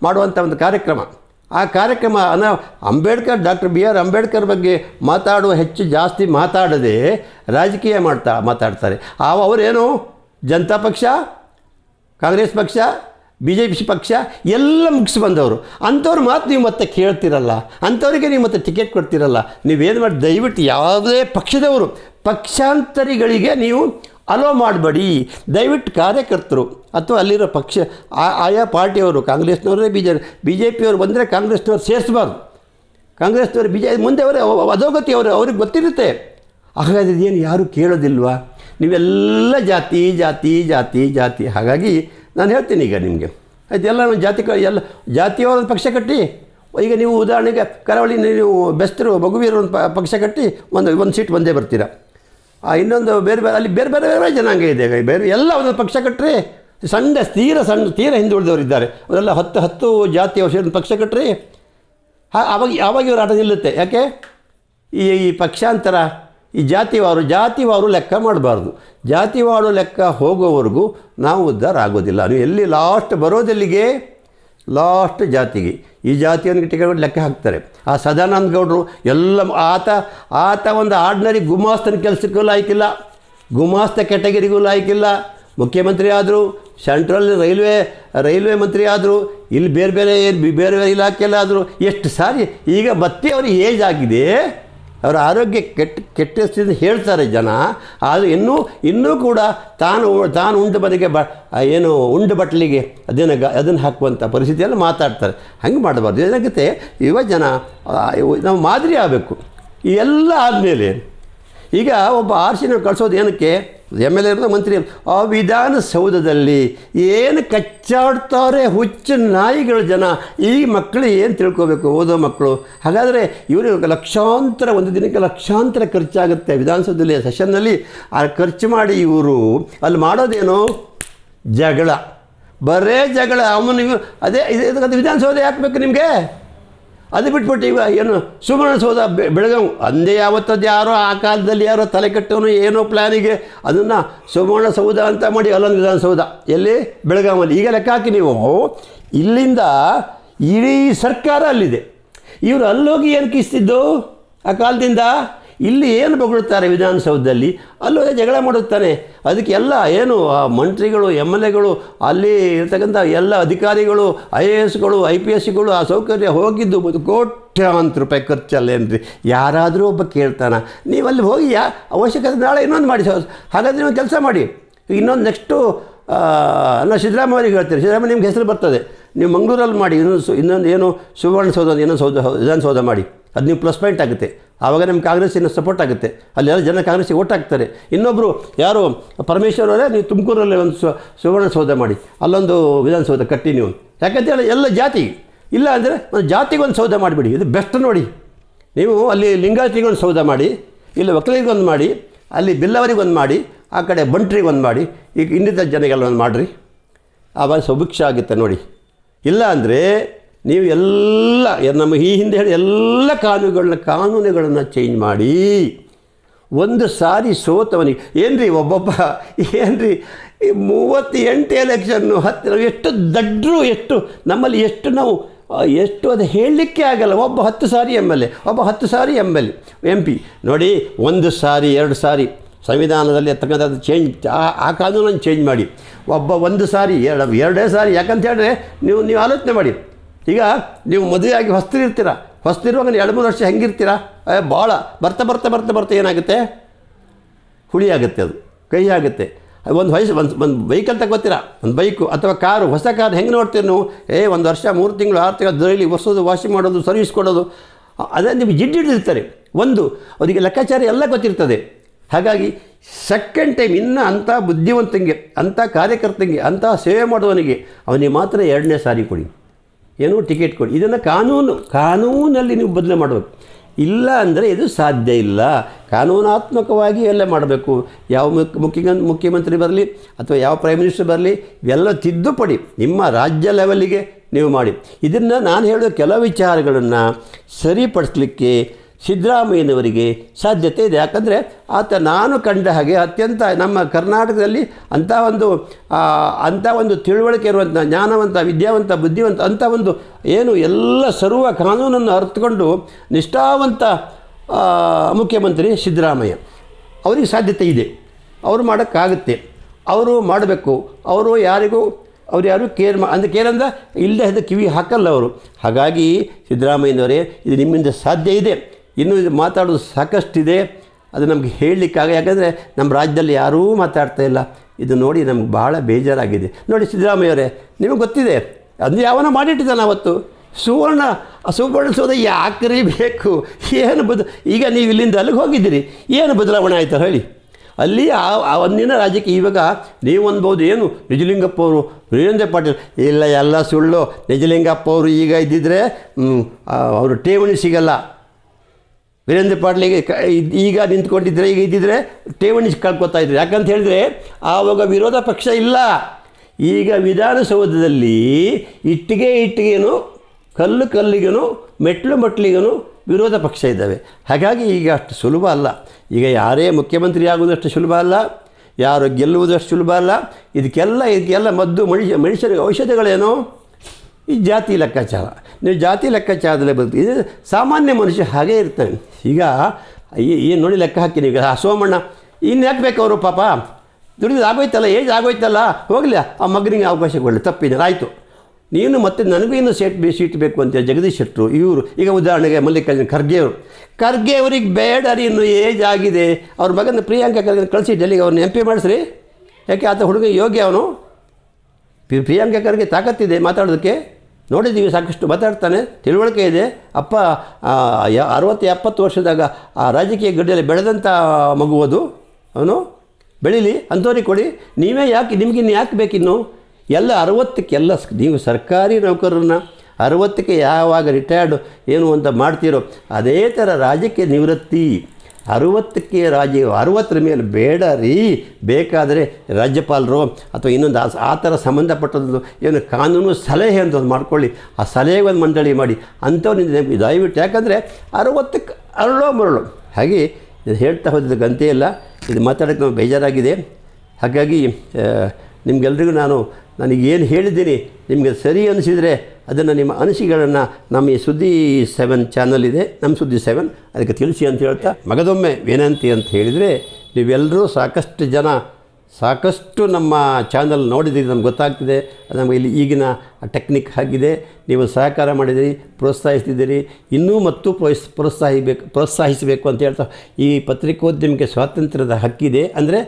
ಮಾಡುವಂಥ ಒಂದು ಕಾರ್ಯಕ್ರಮ. ಆ ಕಾರ್ಯಕ್ರಮ ಅನಾ, Ambedkar, doctor B R Ambedkar ಬಗ್ಗೆ ಮಾತಾಡುವ ಹೆಚ್ಚು ಜಾಸ್ತಿ ಮಾತಾಡದೆ ರಾಜಕೀಯ ಮಾಡ್ತಾ, ಮಾತಾಡ್ತಾರೆ. ಆ ಅವರೇನು, ಜನತಾ ಪಕ್ಷ, ಕಾಂಗ್ರೆಸ್ ಪಕ್ಷ ಬಿ ಜೆ ಪಿ ಪಕ್ಷ ಎಲ್ಲ ಮುಗಿಸಿ ಬಂದವರು. ಅಂಥವ್ರು ಮಾತು ನೀವು ಮತ್ತೆ ಕೇಳ್ತಿರಲ್ಲ, ಅಂಥವ್ರಿಗೆ ನೀವು ಮತ್ತೆ ಟಿಕೆಟ್ ಕೊಡ್ತಿರಲ್ಲ ನೀವೇನು ಮಾಡಿ, ದಯವಿಟ್ಟು ಯಾವುದೇ ಪಕ್ಷದವರು, ಪಕ್ಷಾಂತರಿಗಳಿಗೆ ನೀವು ಅಲೋ ಮಾಡಬೇಡಿ. ದಯವಿಟ್ಟು ಕಾರ್ಯಕರ್ತರು ಅಥವಾ ಅಲ್ಲಿರೋ ಪಕ್ಷ ಆಯಾ ಪಾರ್ಟಿಯವರು, ಕಾಂಗ್ರೆಸ್ನವರೇ ಬಿ ಜೆ ಬಿ ಜೆ ಪಿಯವರು ಬಂದರೆ ಕಾಂಗ್ರೆಸ್ನವ್ರು ಸೇರಿಸಬಾರ್ದು. ಕಾಂಗ್ರೆಸ್ನವರು ಬಿ ಜೆ ಮುಂದೆ ಅವರೇ, ಅಧೋಗತಿ ಅವರು, ಅವ್ರಿಗೆ ಗೊತ್ತಿರುತ್ತೆ. ಹಾಗಾದ್ರೆ ಏನು ಯಾರೂ ಕೇಳೋದಿಲ್ವಾ? ನೀವೆಲ್ಲ ಜಾತಿ ಜಾತಿ ಜಾತಿ ಜಾತಿ. ಹಾಗಾಗಿ ನಾನು ಹೇಳ್ತೀನಿ ಈಗ ನಿಮಗೆ. ಆಯ್ತು, ಎಲ್ಲ ಜಾತಿ ಎಲ್ಲ ಜಾತಿಯವರ ಪಕ್ಷ ಕಟ್ಟಿ, ಈಗ ನೀವು ಉದಾಹರಣೆಗೆ ಕರಾವಳಿ ನೀವು ಬೆಸ್ತರು ಮಗುವೀರು ಪ- ಪಕ್ಷ ಕಟ್ಟಿ ಒಂದು ಒಂದು ಸೀಟ್ ಒಂದೇ ಬರ್ತೀರಾ. ಆ, ಇನ್ನೊಂದು ಬೇರೆ ಬೇರೆ, ಅಲ್ಲಿ ಬೇರೆ ಬೇರೆ ಬೇರೆ ಜನಾಂಗ ಇದೆ. ಬೇರೆ ಎಲ್ಲ ಒಂದು ಪಕ್ಷ ಕಟ್ಟರೆ ಸಣ್ಣ ತೀರ ಸಣ್ಣ ತೀರ ಹಿಂದುಳಿದವರು ಇದ್ದಾರೆ. ಅವರೆಲ್ಲ ಹತ್ತು ಹತ್ತು ಜಾತಿಯ ಒಂದು ಪಕ್ಷ ಕಟ್ಟರೆ ಆವಾಗ ಆವಾಗ ಇವರು ಆಟ ನಿಲ್ಲುತ್ತೆ. ಯಾಕೆ? ಈ ಪಕ್ಷಾಂತರ ಈ ಜಾತಿವಾರು ಜಾತಿವಾರು ಲೆಕ್ಕ ಮಾಡಬಾರ್ದು. ಜಾತಿವಾರು ಲೆಕ್ಕ ಹೋಗೋವರೆಗೂ ನಾವು ಉದ್ಧಾರ ಆಗೋದಿಲ್ಲ ನೀವು ಎಲ್ಲಿ ಲಾಸ್ಟ್ ಬರೋದೆಲ್ಲಿಗೆ? ಲಾಸ್ಟ್ ಜಾತಿಗೆ. ಈ ಜಾತಿಯವನಿಗೆ ಟಿಕೆಟ್ ಲೆಕ್ಕ ಹಾಕ್ತಾರೆ. ಆ ಸದಾನಂದ ಗೌಡರು ಎಲ್ಲ ಆತ ಆತ ಒಂದು ಆರ್ಡಿನರಿ ಗುಮಾಸ್ತನ ಕೆಲಸಕ್ಕೂ ಲಾಯ್ಕಿಲ್ಲ ಗುಮಾಸ್ತ ಕೆಟಗರಿಗೂ ಲಾಯ್ಕಿಲ್ಲ ಮುಖ್ಯಮಂತ್ರಿ ಆದರೂ, ಸೆಂಟ್ರಲ್ ರೈಲ್ವೆ ರೈಲ್ವೆ ಮಂತ್ರಿ ಆದರೂ, ಇಲ್ಲಿ ಬೇರೆ ಬೇರೆ ಏನು, ಬೇರೆ ಬೇರೆ ಇಲಾಖೆಲ್ಲ ಆದರು, ಎಷ್ಟು ಸಾರಿ ಈಗ ಮತ್ತೆ ಅವ್ರಿಗೆ ಏಜ್ ಆಗಿದೆ? ಅವರ ಆರೋಗ್ಯ ಕೆಟ್ಟ ಕೆಟ್ಟ ಸ್ಥಿತಿ ಹೇಳ್ತಾರೆ ಜನ. ಆದರೆ ಇನ್ನೂ ಇನ್ನೂ ಕೂಡ ತಾನು ತಾನು ಉಂಡು ಬದಿಗೆ ಬ ಏನು ಉಂಡು ಬಟ್ಲಿಗೆ ಅದನ್ನು ಗ, ಅದನ್ನು ಹಾಕುವಂಥ ಪರಿಸ್ಥಿತಿಯಲ್ಲಿ ಮಾತಾಡ್ತಾರೆ. ಹಂಗೆ ಮಾಡಬಾರ್ದು. ಏನಾಗುತ್ತೆ, ಯುವ ಜನ ನಾವು ಮಾದರಿ ಆಗಬೇಕು. ಎಲ್ಲ ಆದಮೇಲೆ, ಈಗ ಒಬ್ಬ ಆರ್ಸಿನ ಕಳಿಸೋದು ಏನಕ್ಕೆ? ಎಂ ಎಲ್ ಎ ಮಂತ್ರಿ. ಆ ವಿಧಾನಸೌಧದಲ್ಲಿ ಏನು ಕಚ್ಚಾಡ್ತಾರೆ ಹುಚ್ಚು ನಾಯಿಗಳ ಜನ, ಈ ಮಕ್ಕಳು ಏನು ತಿಳ್ಕೋಬೇಕು ಓದೋ ಮಕ್ಕಳು ಹಾಗಾದರೆ ಇವರು ಲಕ್ಷಾಂತರ, ಒಂದು ದಿನಕ್ಕೆ ಲಕ್ಷಾಂತರ ಖರ್ಚಾಗುತ್ತೆ ವಿಧಾನಸೌಧದಲ್ಲಿ ಸೆಷನ್ನಲ್ಲಿ. ಆ ಖರ್ಚು ಮಾಡಿ ಇವರು ಅಲ್ಲಿ ಮಾಡೋದೇನು? ಜಗಳ. ಬರೇ ಜಗಳ. ಅವನು ಅದೇ, ಇದು- ವಿಧಾನಸೌಧ ಯಾಕೆ ಬೇಕು ನಿಮಗೆ? ಅದು ಬಿಟ್ಬಿಟ್ಟು ಈಗ ಏನು ಸುವರ್ಣಸೌಧ ಸೌಧ ಬೆಳಗಾವಿ ಅಂದೇ ಯಾವತ್ತದ್ದು ಯಾರೋ ಆ ಕಾಲದಲ್ಲಿ ಯಾರೋ ತಲೆ ಕಟ್ಟೋನು ಏನೋ ಪ್ಲ್ಯಾನಿಗೆ ಅದನ್ನು ಸುವರ್ಣಸೌಧ ಅಂತ ಮಾಡಿ ಅಲ್ಲೊಂದು ವಿಧಾನಸೌಧ ಎಲ್ಲಿ? ಬೆಳಗಾವಲ್ಲಿ. ಈಗ ಲೆಕ್ಕ ಹಾಕಿ ನೀವು. ಇಲ್ಲಿಂದ ಇಡೀ ಸರ್ಕಾರ ಅಲ್ಲಿದೆ. ಇವರು ಅಲ್ಲೋಗಿ ಏನು ಕಿಸ್ತಿದ್ದು? ಆ ಕಾಲದಿಂದ? ಇಲ್ಲಿ ಏನು ಬಗಳುತ್ತಾರೆ ವಿಧಾನಸೌಧದಲ್ಲಿ? ಅಲ್ಲೂ ಜಗಳ ಮಾಡುತ್ತಾನೆ. ಅದಕ್ಕೆ ಎಲ್ಲ ಏನು, ಆ ಮಂತ್ರಿಗಳು, ಎಂ ಎಲ್ ಎಗಳು, ಅಲ್ಲಿ ಇರ್ತಕ್ಕಂಥ ಎಲ್ಲ ಅಧಿಕಾರಿಗಳು, ಐ ಎ ಎಸ್ಗಳು, ಐ ಪಿ ಎಸ್ಗಳು ಆ ಸೌಕರ್ಯ ಹೋಗಿದ್ದು ಒಂದು ಕೋಟ್ಯಾಂತರ ರೂಪಾಯಿ ಖರ್ಚಲ್ಲೇನ್ರಿ? ಯಾರಾದರೂ ಒಬ್ಬ ಕೇಳ್ತಾನ ನೀವು ಅಲ್ಲಿ ಹೋಗಿ ಯಾ, ಅವಶ್ಯಕತೆ ನಾಳೆ ಇನ್ನೊಂದು ಮಾಡಿ ಹಾಗಾದರೆ ನೀವು ಕೆಲಸ ಮಾಡಿ. ಇನ್ನೊಂದು ನೆಕ್ಸ್ಟು ನಾನು ಸಿದ್ದರಾಮಯ್ಯ ಅವರಿಗೆ ಹೇಳ್ತೀರಿ. ಸಿದ್ದರಾಮಯ್ಯ ನಿಮ್ಗೆ ಹೆಸರು ಬರ್ತದೆ. ನೀವು ಮಂಗಳೂರಲ್ಲಿ ಮಾಡಿ, ಇನ್ನೊಂದು ಇನ್ನೊಂದು ಏನು, ಸುವರ್ಣಸೌಧ ಇನ್ನೊಂದು ಸೌಧ, ವಿಧಾನಸೌಧ ಮಾಡಿ. ಅದು ನೀವು ಪ್ಲಸ್ ಪಾಯಿಂಟ್ ಆಗುತ್ತೆ. ಆವಾಗ ನಮ್ಮ ಕಾಂಗ್ರೆಸ್ಸಿನ ಸಪೋರ್ಟ್ ಆಗುತ್ತೆ. ಅಲ್ಲೆಲ್ಲ ಜನ ಕಾಂಗ್ರೆಸ್ಗೆ ಓಟ್ ಹಾಕ್ತಾರೆ. ಇನ್ನೊಬ್ಬರು ಯಾರು ಪರಮೇಶ್ವರ್ ಅವರೇ, ನೀವು ತುಮಕೂರಲ್ಲಿ ಒಂದು ಸುವರ್ಣ ಸುವರ್ಣಸೌಧ ಮಾಡಿ. ಅಲ್ಲೊಂದು ವಿಧಾನಸೌಧ ಕಟ್ಟಿ ನೀವು. ಯಾಕಂತೇಳಿ ಎಲ್ಲ ಜಾತಿ. ಇಲ್ಲ ಅಂದರೆ ಒಂದು ಜಾತಿಗೆ ಒಂದು ಸೌಧ ಮಾಡಿಬಿಡಿ. ಇದು ಬೆಸ್ಟ್ ನೋಡಿ. ನೀವು ಅಲ್ಲಿ ಲಿಂಗಾಯತಿಗೆ ಒಂದು ಸೌಧ ಮಾಡಿ, ಇಲ್ಲಿ ಒಕ್ಕಲಿಗೆ ಒಂದು ಮಾಡಿ, ಅಲ್ಲಿ ಬಿಲ್ಲವರಿಗೆ ಒಂದು ಮಾಡಿ, ಆ ಕಡೆ ಬಂಟ್ರಿಗೆ ಒಂದು ಮಾಡಿ ಈಗ ಇನ್ನಿತ ಜನಗೆಲ್ಲ ಒಂದು ಮಾಡಿರಿ. ಆವಾಗ ಸುಭಿಕ್ಷ ಆಗುತ್ತೆ ನೋಡಿ. ಇಲ್ಲ ಅಂದರೆ ನೀವು ಎಲ್ಲ ನಮ್ಮ ಈ ಹಿಂದೆ ಹೇಳಿ ಎಲ್ಲ ಕಾನೂನುಗಳನ್ನ, ಕಾನೂನುಗಳನ್ನು ಚೇಂಜ್ ಮಾಡಿ, ಒಂದು ಸಾರಿ ಸೋತವನಿಗೆ ಏನು ರೀ ಒಬ್ಬೊಬ್ಬ ಏನು ಈ ಮೂವತ್ತೆಂಟು ಎಲೆಕ್ಷನ್ನು ಹತ್ತು, ನಾವು ಎಷ್ಟು ದಡ್ಡರು ಎಷ್ಟು, ನಮ್ಮಲ್ಲಿ ಎಷ್ಟು ನಾವು ಎಷ್ಟು ಅದು ಹೇಳಲಿಕ್ಕೆ ಆಗಲ್ಲ. ಒಬ್ಬ ಹತ್ತು ಸಾರಿ ಎಂ ಎಲ್ ಎ ಒಬ್ಬ ಹತ್ತು ಸಾರಿ M L A M P ನೋಡಿ, ಒಂದು ಸಾರಿ, ಎರಡು ಸಾರಿ, ಸಂವಿಧಾನದಲ್ಲಿ ತಕ್ಕಂಥದ್ದು ಚೇಂಜ್ ಆ ಆ ಕಾನೂನನ್ನು ಚೇಂಜ್ ಮಾಡಿ. ಒಬ್ಬ ಒಂದು ಸಾರಿ, ಎರಡು, ಎರಡೇ ಸಾರಿ, ಯಾಕಂತ ಹೇಳಿದ್ರೆ ನೀವು ನೀವು ಆಲೋಚನೆ ಮಾಡಿ. ಈಗ ನೀವು ಮದುವೆಯಾಗಿ ಹೊಸ್ತಿರ್ತೀರ ಹೊಸ್ತಿರುವಾಗ ಎರಡು, ಮೂರು ವರ್ಷ ಹೆಂಗಿರ್ತೀರ? ಭಾಳ ಬರ್ತಾ ಬರ್ತಾ ಬರ್ತಾ ಬರ್ತಾ ಏನಾಗುತ್ತೆ? ಹುಳಿ ಆಗುತ್ತೆ ಅದು ಕೈ ಆಗುತ್ತೆ ಒಂದು ವಯಸ್ಸು, ಒಂದು ಒಂದು ವೆಹಿಕಲ್ ತಗೋತೀರ ಒಂದು ಬೈಕು ಅಥವಾ ಕಾರು, ಹೊಸ ಕಾರು ಹೆಂಗೆ ನೋಡ್ತೀರಿ ನೀವು? ಏ, ಒಂದು ವರ್ಷ, ಮೂರು ತಿಂಗಳು, ಆರು ತಿಂಗಳು ಡೈಲಿ ಹೊಸೋದು ವಾಷಿಂಗ್ ಮಾಡೋದು ಸರ್ವಿಸ್ ಕೊಡೋದು ಅದೇ ನಿಮಗೆ ಜಿಡ್ಡಿಡ್ದಿರ್ತಾರೆ ಒಂದು, ಅವರಿಗೆ ಲೆಕ್ಕಾಚಾರ ಎಲ್ಲ ಗೊತ್ತಿರ್ತದೆ. ಹಾಗಾಗಿ ಸೆಕೆಂಡ್ ಟೈಮ್ ಇನ್ನೂ ಅಂಥ ಬುದ್ಧಿವಂತಂಗೆ, ಅಂಥ ಕಾರ್ಯಕರ್ತಂಗೆ, ಅಂಥ ಸೇವೆ ಮಾಡುವವನಿಗೆ ಅವನಿಗೆ ಮಾತ್ರ ಎರಡನೇ ಸಾರಿ ಕೊಡಿ. ಏನೋ ಟಿಕೆಟ್ ಕೊಡಿ. ಇದನ್ನು ಕಾನೂನು, ಕಾನೂನಲ್ಲಿ ನೀವು ಬದಲು ಮಾಡಬೇಕು. ಇಲ್ಲ ಅಂದರೆ ಇದು ಸಾಧ್ಯ ಇಲ್ಲ. ಕಾನೂನಾತ್ಮಕವಾಗಿ ಎಲ್ಲ ಮಾಡಬೇಕು. ಯಾವ ಮುಖ್ಯ ಮುಖ್ಯ ಮುಖ್ಯಮಂತ್ರಿ ಬರಲಿ ಅಥವಾ ಯಾವ ಪ್ರೈಮ್ ಮಿನಿಸ್ಟರ್ ಬರಲಿ, ಇವೆಲ್ಲ ತಿದ್ದುಪಡಿ ನಿಮ್ಮ ರಾಜ್ಯ ಲೆವೆಲ್ಲಿಗೆ ನೀವು ಮಾಡಿ. ಇದನ್ನು ನಾನು ಹೇಳೋ ಕೆಲವು ವಿಚಾರಗಳನ್ನು ಸರಿಪಡಿಸಲಿಕ್ಕೆ ಸಿದ್ದರಾಮಯ್ಯನವರಿಗೆ ಸಾಧ್ಯತೆ ಇದೆ. ಯಾಕಂದರೆ ಆತ ನಾನು ಕಂಡ ಹಾಗೆ ಅತ್ಯಂತ ನಮ್ಮ ಕರ್ನಾಟಕದಲ್ಲಿ ಅಂಥ ಒಂದು ಅಂಥ ಒಂದು ತಿಳುವಳಿಕೆ ಇರುವಂಥ ಜ್ಞಾನವಂತ, ವಿದ್ಯಾವಂತ, ಬುದ್ಧಿವಂತ, ಅಂಥ ಒಂದು ಏನು ಎಲ್ಲ ಸರ್ವ ಕಾನೂನನ್ನು ಅರ್ಥಕೊಂಡು ನಿಷ್ಠಾವಂತ ಮುಖ್ಯಮಂತ್ರಿ ಸಿದ್ದರಾಮಯ್ಯ. ಅವರಿಗೆ ಸಾಧ್ಯತೆ ಇದೆ. ಅವರು ಮಾಡೋಕ್ಕಾಗುತ್ತೆ. ಅವರು ಮಾಡಬೇಕು. ಅವರು ಯಾರಿಗೂ, ಅವ್ರು ಯಾರು ಕೇರ್ ಮಾ, ಅಂದರೆ ಕೇರ್ ಅಂದ್ರೆ ಇಲ್ಲದೆ ಇದ್ದ ಕಿವಿ ಹಾಕಲ್ಲ ಅವರು. ಹಾಗಾಗಿ ಸಿದ್ದರಾಮಯ್ಯನವರೇ, ಇದು ನಿಮ್ಮಿಂದ ಸಾಧ್ಯ ಇದೆ. ಇನ್ನೂ ಇದು ಮಾತಾಡೋದು ಸಾಕಷ್ಟಿದೆ. ಅದು ನಮಗೆ ಹೇಳಲಿಕ್ಕಾಗ ಯಾಕಂದರೆ ನಮ್ಮ ರಾಜ್ಯದಲ್ಲಿ ಯಾರೂ ಮಾತಾಡ್ತಾ ಇಲ್ಲ. ಇದು ನೋಡಿ ನಮ್ಗೆ ಭಾಳ ಬೇಜಾರಾಗಿದೆ. ನೋಡಿ ಸಿದ್ದರಾಮಯ್ಯವರೇ ನಿಮಗೆ ಗೊತ್ತಿದೆ ಅದು ಯಾವನ ಮಾಡಿಟ್ಟಿದ್ದಾನೆ ಅವತ್ತು. ಸುವರ್ಣ ಸುವರ್ಣ ಸೌಧ ಯಾಕ್ರಿ ಬೇಕು? ಏನು ಬದ ಈಗ ನೀವು ಇಲ್ಲಿಂದ ಅಲ್ಲಿಗೆ ಹೋಗಿದ್ದೀರಿ. ಏನು ಬದಲಾವಣೆ ಆಯ್ತು ಹೇಳಿ. ಅಲ್ಲಿ ಆ ಒಂದಿನ ರಾಜ್ಯಕ್ಕೆ ಇವಾಗ ನೀವು ಅನ್ಬೋದು ಏನು? ನಿಜಲಿಂಗಪ್ಪ ಅವರು ವೀರೇಂದ್ರ ಪಾಟೀಲ್. ಇಲ್ಲ ಎಲ್ಲ ಸುಳ್ಳು. ನಿಜಲಿಂಗಪ್ಪ ಅವರು ಈಗ ಆ, ಅವರು ಠೇವಣಿ ಸಿಗಲ್ಲ. ವೀರೇಂದ್ರ ಪಾಟೀಲಿಗೆ ಈಗ ನಿಂತ್ಕೊಂಡಿದ್ರೆ, ಈಗ ಇದ್ದಿದ್ರೆ ಠೇವಣಿ ಕಳ್ಕೊತಾ ಇದ್ರು. ಯಾಕಂತ ಹೇಳಿದ್ರೆ, ಆವಾಗ ವಿರೋಧ ಪಕ್ಷ ಇಲ್ಲ. ಈಗ ವಿಧಾನಸೌಧದಲ್ಲಿ ಇಟ್ಟಿಗೆ ಇಟ್ಟಿಗೆನು, ಕಲ್ಲು ಕಲ್ಲಿಗೂ ಮೆಟ್ಲು ಮೆಟ್ಲಿಗೆನು ವಿರೋಧ ಪಕ್ಷ ಇದ್ದಾವೆ. ಹಾಗಾಗಿ ಈಗ ಅಷ್ಟು ಸುಲಭ ಅಲ್ಲ. ಈಗ ಯಾರೇ ಮುಖ್ಯಮಂತ್ರಿ ಆಗುವುದಷ್ಟು ಸುಲಭ ಅಲ್ಲ. ಯಾರು ಗೆಲ್ಲುವುದಷ್ಟು ಸುಲಭ ಅಲ್ಲ. ಇದಕ್ಕೆಲ್ಲ ಇದಕ್ಕೆಲ್ಲ ಮದ್ದು, ಮನುಷ್ಯ, ಮನುಷ್ಯರಿಗೆ ಔಷಧಿಗಳೇನು? ಈ ಜಾತಿ ಲೆಕ್ಕಾಚಾರ. ನೀವು ಜಾತಿ ಲೆಕ್ಕಾಚಾರದಲ್ಲೇ ಬರ್ತೀವಿ ಇದು ಸಾಮಾನ್ಯ ಮನುಷ್ಯ ಹಾಗೇ ಇರ್ತಾನೆ. ಈಗ ಏನು ನೋಡಿ ಲೆಕ್ಕ ಹಾಕಿ ಈಗ ಆ ಸೋಮಣ್ಣ ಇನ್ನು ಯಾಕೆ ಬೇಕು ಅವರು ಪಾಪ? ದುಡಿದು ಆಗೋಯ್ತಲ್ಲ, ಏಜ್ ಆಗೋಯ್ತಲ್ಲ, ಹೋಗಲಿ, ಆ ಮಗನಿಗೆ ಅವಕಾಶ ಕೊಡಲಿ, ತಪ್ಪಿದೆ, ಆಯಿತು. ನೀನು ಮತ್ತೆ ನನಗೂ ಇನ್ನು ಸೀಟ್ ಸೀಟ್ ಬೇಕು ಅಂತ ಜಗದೀಶ್ ಶೆಟ್ಟರು, ಇವರು. ಈಗ ಉದಾಹರಣೆಗೆ ಮಲ್ಲಿಕಾರ್ಜುನ ಖರ್ಗೆ ಅವರು. ಖರ್ಗೆ ಅವ್ರಿಗೆ ಬೇಡ ರೀ, ಇನ್ನು ಏಜ್ ಆಗಿದೆ. ಅವ್ರ ಮಗನ ಪ್ರಿಯಾಂಕಾ ಖರ್ಗೆ ಕಳಿಸಿ ಡೆಲ್ಲಿಗೆ ಅವ್ರನ್ನ ಎಂ ಪಿ ಮಾಡಿಸ್ರಿ. ಯಾಕೆ ಆತ ಹುಡುಗ ಯೋಗ್ಯ ಅವನು? ಪ್ರಿಯಾಂಕಾ ಖರ್ಗೆ ತಾಕತ್ತಿದೆ ಮಾತಾಡೋದಕ್ಕೆ. ನೋಡಿದ್ದೀವಿ, ಸಾಕಷ್ಟು ಮಾತಾಡ್ತಾನೆ. ತಿಳುವಳಿಕೆ ಇದೆ. ಅಪ್ಪ ಅರವತ್ತು, ಎಪ್ಪತ್ತು ವರ್ಷದಾಗ ಆ ರಾಜಕೀಯ ಗಡ್ಡೆಯಲ್ಲಿ ಬೆಳೆದಂಥ ಮಗು ಅದು ಅವನು, ಬೆಳೀಲಿ ಅಂಥವ್ರಿಗೆ ಕೊಡಿ. ನೀವೇ ಯಾಕೆ ನಿಮಗಿನ್ನು ಯಾಕೆ ಬೇಕಿನ್ನು? ಎಲ್ಲ ಅರವತ್ತಕ್ಕೆ, ಎಲ್ಲ ನೀವು ಸರ್ಕಾರಿ ನೌಕರರನ್ನ ಅರವತ್ತಕ್ಕೆ ಯಾವಾಗ ರಿಟೈರ್ಡ್ ಏನು ಅಂತ ಮಾಡ್ತೀರೋ, ಅದೇ ಥರ ರಾಜಕೀಯ ನಿವೃತ್ತಿ. ಅರುವತ್ತಕ್ಕೆ ರಾಜ್ಯ ಅರುವತ್ತರ ಮೇಲೆ ಬೇಡ ರೀ. ಬೇಕಾದರೆ ರಾಜ್ಯಪಾಲರು ಅಥವಾ ಇನ್ನೊಂದು ಆ- ಥರ ಸಂಬಂಧಪಟ್ಟದ್ದು ಏನು ಕಾನೂನು ಸಲಹೆ ಅಂತ ಒಂದು ಮಾಡ್ಕೊಳ್ಳಿ. ಆ ಸಲಹೆ ಒಂದು ಮಂಡಳಿ ಮಾಡಿ. ಅಂಥವ್ರಿಂದ ದಯವಿಟ್ಟು. ಯಾಕಂದರೆ ಅರುವತ್ತಕ್ಕೆ ಅರಳೋ ಮರಳು. ಹಾಗೆ ಇದು ಹೇಳ್ತಾ ಹೋದ ಗಂತೆ ಇಲ್ಲ ಇದು ಮಾತಾಡೋಕ್ಕೆ ಬೇಜಾರಾಗಿದೆ. ಹಾಗಾಗಿ ನಿಮ್ಗೆಲ್ರಿಗೂ ನಾನು ನನಗೇನು ಹೇಳಿದ್ದೀನಿ, ನಿಮಗೆ ಸರಿ ಅನಿಸಿದರೆ ಅದನ್ನು ನಿಮ್ಮ ಅನಿಸಿಕೆಗಳನ್ನು ನಮ್ಮ ಈ ಸುದ್ದಿ ಸೆವೆನ್ ಚಾನಲ್ ಇದೆ ನಮ್ಮ ಸುದ್ದಿ ಸೆವೆನ್, ಅದಕ್ಕೆ ತಿಳಿಸಿ ಅಂತ ಹೇಳ್ತಾ, ಮಗದೊಮ್ಮೆ ವಿನಂತಿ ಅಂತ ಹೇಳಿದರೆ, ನೀವೆಲ್ಲರೂ ಸಾಕಷ್ಟು ಜನ, ಸಾಕಷ್ಟು ನಮ್ಮ ಚಾನಲ್ ನೋಡಿದ್ದೀರಿ ನಮ್ಗೆ ಗೊತ್ತಾಗ್ತಿದೆ, ಅದು ನಮಗೆ ಇಲ್ಲಿ ಈಗಿನ ಟೆಕ್ನಿಕ್ ಆಗಿದೆ, ನೀವು ಸಹಕಾರ ಮಾಡಿದಿರಿ ಪ್ರೋತ್ಸಾಹಿಸ್ತಿದ್ದೀರಿ ಇನ್ನೂ ಮತ್ತು ಪ್ರೋತ್ಸ ಪ್ರೋತ್ಸಾಹಿಸಬೇಕು ಪ್ರೋತ್ಸಾಹಿಸಬೇಕು ಅಂತ ಹೇಳ್ತಾ, ಈ ಪತ್ರಿಕೋದ್ಯಮಕ್ಕೆ ಸ್ವಾತಂತ್ರ್ಯದ ಹಕ್ಕಿದೆ, ಅಂದರೆ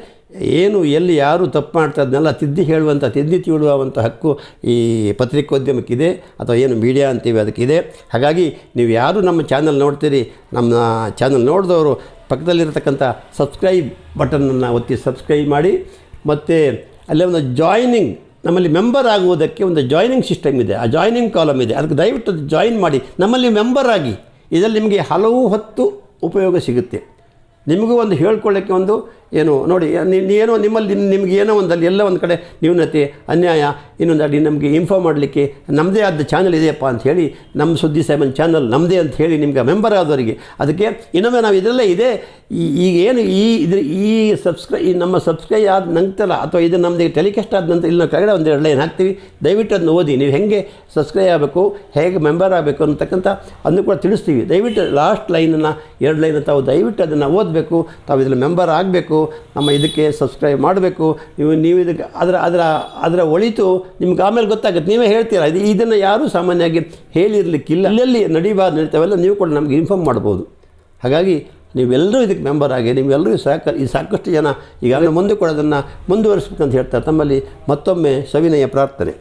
ಏನು, ಎಲ್ಲಿ ಯಾರು ತಪ್ಪು ಮಾಡ್ತಾ ಅದನ್ನೆಲ್ಲ ತಿದ್ದಿ ಹೇಳುವಂಥ ತಿದ್ದಿ ತಿಳುವಂಥ ಹಕ್ಕು ಈ ಪತ್ರಿಕೋದ್ಯಮಕ್ಕಿದೆ, ಅಥವಾ ಏನು ಮೀಡಿಯಾ ಅಂತೀವಿ ಅದಕ್ಕಿದೆ. ಹಾಗಾಗಿ ನೀವು ಯಾರು ನಮ್ಮ ಚಾನಲ್ ನೋಡ್ತೀರಿ, ನಮ್ಮ ಚಾನಲ್ ನೋಡಿದವರು ಪಕ್ಕದಲ್ಲಿರತಕ್ಕಂಥ ಸಬ್ಸ್ಕ್ರೈಬ್ ಬಟನನ್ನು ಒತ್ತಿ ಸಬ್ಸ್ಕ್ರೈಬ್ ಮಾಡಿ, ಮತ್ತು ಅಲ್ಲೇ ಒಂದು ಜಾಯ್ನಿಂಗ್, ನಮ್ಮಲ್ಲಿ ಮೆಂಬರ್ ಆಗುವುದಕ್ಕೆ ಒಂದು ಜಾಯ್ನಿಂಗ್ ಸಿಸ್ಟಮ್ ಇದೆ. ಆ ಜಾಯ್ನಿಂಗ್ ಕಾಲಮ್ ಇದೆ. ಅದಕ್ಕೆ ದಯವಿಟ್ಟು ಜಾಯಿನ್ ಮಾಡಿ. ನಮ್ಮಲ್ಲಿ ಮೆಂಬರ್ ಆಗಿ, ಇದರಲ್ಲಿ ನಿಮಗೆ ಹಲವು ಹೊತ್ತು ಉಪಯೋಗ ಸಿಗುತ್ತೆ. ನಿಮಗೂ ಒಂದು ಹೇಳ್ಕೊಳ್ಳೋಕ್ಕೆ ಒಂದು ಏನು? ನೋಡಿ ಏನೋ ನಿಮ್ಮಲ್ಲಿ ನಿಮ್- ನಿಮ್ಗೆ ಏನೋ ಒಂದಲ್ಲಿ ಎಲ್ಲ ಒಂದು ಕಡೆ ನ್ಯೂನತೆ, ಅನ್ಯಾಯ ಇನ್ನೊಂದು ಅಡಿ ನಮಗೆ ಇನ್ಫಾರ್ಮ್ ಮಾಡಲಿಕ್ಕೆ ನಮ್ಮದೇ ಆದ ಚಾನಲ್ ಇದೆಯಪ್ಪ ಅಂತ ಹೇಳಿ ನಮ್ಮ ಸುದ್ದಿ ಸೆವೆನ್ ಚಾನಲ್ ನಮ್ಮದೇ ಅಂತ ಹೇಳಿ ನಿಮ್ಗೆ ಮೆಂಬರ್ ಆದವರಿಗೆ. ಅದಕ್ಕೆ ಇನ್ನೊಮ್ಮೆ ನಾವು ಇದರಲ್ಲೇ ಇದೆ ಈಗ ಏನು ಈ ಇದ್ರ ಈ ಸಬ್ಸ್ಕ್ರೈ ನಮ್ಮ ಸಬ್ಸ್ಕ್ರೈಬ್ ಆದ ನಂತರ ಅಥವಾ ಇದು ನಮ್ಮದು ಟೆಲಿಕಾಸ್ಟ್ ಆದ ನಂತರ ಇಲ್ಲಿ ನಾವು ಕೆಳಗಡೆ ಎರಡು ಲೈನ್ ಹಾಕ್ತೀವಿ, ದಯವಿಟ್ಟು ಅದನ್ನ ಓದಿ. ನೀವು ಹೇಗೆ ಸಬ್ಸ್ಕ್ರೈಬ್ ಆಗಬೇಕು, ಹೇಗೆ ಮೆಂಬರ್ ಆಗಬೇಕು ಅಂತಕ್ಕಂಥ ಅದನ್ನು ಕೂಡ ತಿಳಿಸ್ತೀವಿ. ದಯವಿಟ್ಟು ಲಾಸ್ಟ್ ಲೈನನ್ನು ಎರಡು ಲೈನ್ ತಾವು ದಯವಿಟ್ಟು ಅದನ್ನು ಓದಬೇಕು, ತಾವು ಇದರಲ್ಲಿ ಮೆಂಬರ್ ಆಗಬೇಕು. ನಮ್ಮ ಇದಕ್ಕೆ ಸಬ್ಸ್ಕ್ರೈಬ್ ಮಾಡಬೇಕು. ನೀವು ನೀವು ಇದಕ್ಕೆ ಅದರ ಅದರ ಅದರ ಒಳಿತು ನಿಮ್ಗೆ ಆಮೇಲೆ ಗೊತ್ತಾಗುತ್ತೆ. ನೀವೇ ಹೇಳ್ತೀರಾ, ಇದು ಇದನ್ನು ಯಾರೂ ಸಾಮಾನ್ಯವಾಗಿ ಹೇಳಿರಲಿಕ್ಕಿಲ್ಲ. ಅಲ್ಲಲ್ಲಿ ನಡೀಬಾರ್ದು ನಡೀತಾವೆಲ್ಲ ನೀವು ಕೂಡ ನಮಗೆ ಇನ್ಫಾರ್ಮ್ ಮಾಡ್ಬೋದು. ಹಾಗಾಗಿ ನೀವೆಲ್ಲರೂ ಇದಕ್ಕೆ ಮೆಂಬರ್ ಆಗಿ, ನೀವೆಲ್ಲರೂ ಸಾಕ, ಈ ಸಾಕಷ್ಟು ಜನ ಈಗಾಗಲೇ ಮುಂದೆ ಕೂಡ ಅದನ್ನು ಮುಂದುವರಿಸ್ಬೇಕಂತ ಹೇಳ್ತಾರೆ. ತಮ್ಮಲ್ಲಿ ಮತ್ತೊಮ್ಮೆ ಸವಿನಯ ಪ್ರಾರ್ಥನೆ.